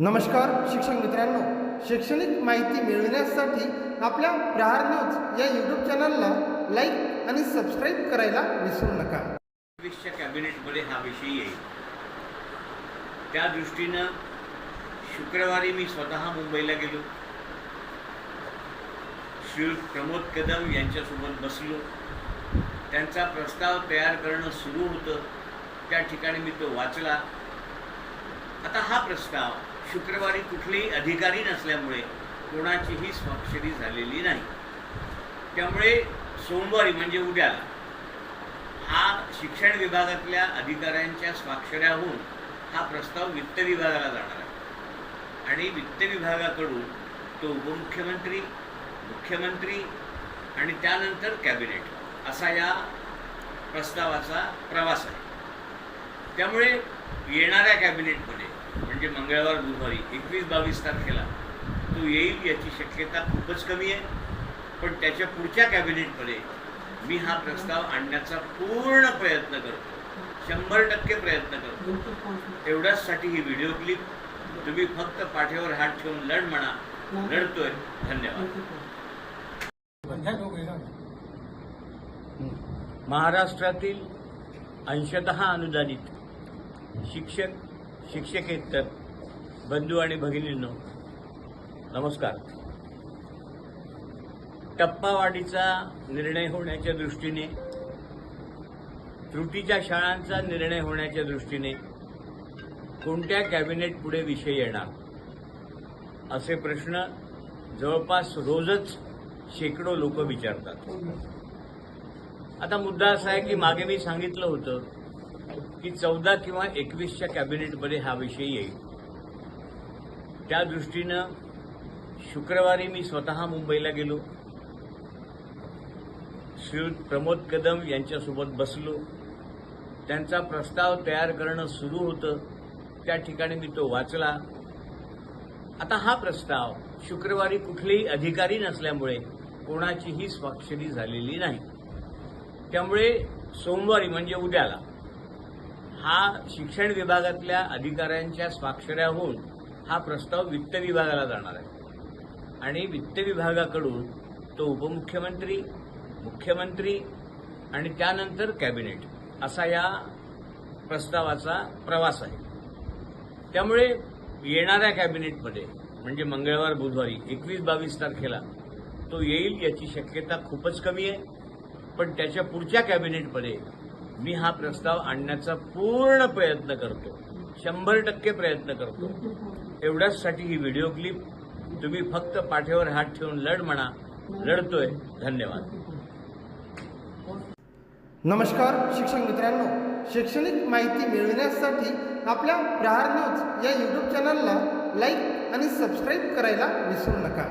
नमस्कार शिक्षक मित्रांनो. शैक्षणिक माहिती मिळविण्यासाठी आपल्या प्रहार न्यूज या यूट्यूब चॅनलला लाईक आणि सबस्क्राईब करायला विसरू नका. एकवीसच्या कॅबिनेटमध्ये हा विषय येईल. त्या दृष्टीनं शुक्रवारी मी स्वतः मुंबईला गेलो. श्री प्रमोद कदम यांच्यासोबत बसलो. त्यांचा प्रस्ताव तयार करणं सुरू होतं. त्या ठिकाणी मी तो वाचला. आता हा प्रस्ताव शुक्रवारी कुठलेही अधिकारी नसल्यामुळे कोणाचीही स्वाक्षरी झालेली नाही. त्यामुळे सोमवारी म्हणजे उद्याला हा शिक्षण विभागातल्या अधिकाऱ्यांच्या स्वाक्षऱ्या होऊन हा प्रस्ताव वित्त विभागाला जाणार आहे. आणि वित्त विभागाकडून तो उपमुख्यमंत्री मुख्यमंत्री आणि त्यानंतर कॅबिनेट असा या प्रस्तावाचा प्रवास आहे. त्यामुळे येणाऱ्या कॅबिनेटमध्ये म्हणजे मंगळवार बुधवारी. एकवीस बावीस तारखेला तो येईल याची शक्यता खूपच कमी आहे. पण त्याच्या पुढच्या कॅबिनेटमध्ये मी हा प्रस्ताव आणण्याचा पूर्ण प्रयत्न करतो. शंभर टक्के प्रयत्न करतो. एवढ्याचसाठी ही व्हिडिओ क्लिप तुम्ही फक्त पाठीवर हात ठेवून लढ म्हणा. लढतोय. धन्यवाद. महाराष्ट्रातील अंशतः अनुदानित शिक्षक शिक्षकेतर बंधू आणि भगिनींनो नमस्कार. टप्पावाढीचा निर्णय होण्याच्या दृष्टीने त्रुटीच्या शाळांचा निर्णय होण्याच्या दृष्टीने कोणत्या कॅबिनेट पुढे विषय येणार? असे प्रश्न जवळपास रोजच शेकडो लोक विचारतात. आता मुद्दा असा आहे की मागे मी सांगितलं होतं की चौदा किंवा एकवीसच्या कॅबिनेटमध्ये हा विषय येईल. त्या दृष्टीनं शुक्रवारी मी स्वतः मुंबईला गेलो. श्रीयुत प्रमोद कदम यांच्यासोबत बसलो. त्यांचा प्रस्ताव तयार करणं सुरू होतं. त्या ठिकाणी मी तो वाचला. आता हा प्रस्ताव शुक्रवारी कुठलेही अधिकारी नसल्यामुळे कोणाचीही स्वाक्षरी झालेली नाही. त्यामुळे सोमवारी म्हणजे उद्याला हा शिक्षण विभागातल्या अधिकाऱ्यांच्या स्वाक्षऱ्या होऊन हा प्रस्ताव वित्त विभागाला जाणार आहे. आणि वित्त विभागाकडून तो उपमुख्यमंत्री मुख्यमंत्री आणि त्यानंतर कॅबिनेट असा या प्रस्तावाचा प्रवास आहे. त्यामुळे येणाऱ्या कॅबिनेटमध्ये म्हणजे मंगळवार बुधवारी एकवीस बावीस तारखेला तो येईल याची शक्यता खूपच कमी आहे. पण त्याच्या पुढच्या कॅबिनेटमध्ये मी हा प्रस्ताव आणण्याचा पूर्ण प्रयत्न करतो. शंभर टक्के प्रयत्न करतो. एवढ्याचसाठी ही व्हिडिओ क्लिप तुम्ही फक्त पाठीवर हात ठेवून लढ म्हणा. लढतोय. धन्यवाद. नमस्कार शिक्षक मित्रांनो. शैक्षणिक माहिती मिळविण्यासाठी आपल्या प्रहार न्यूज या यूट्यूब चॅनलला लाईक आणि सबस्क्राईब करायला विसरू नका.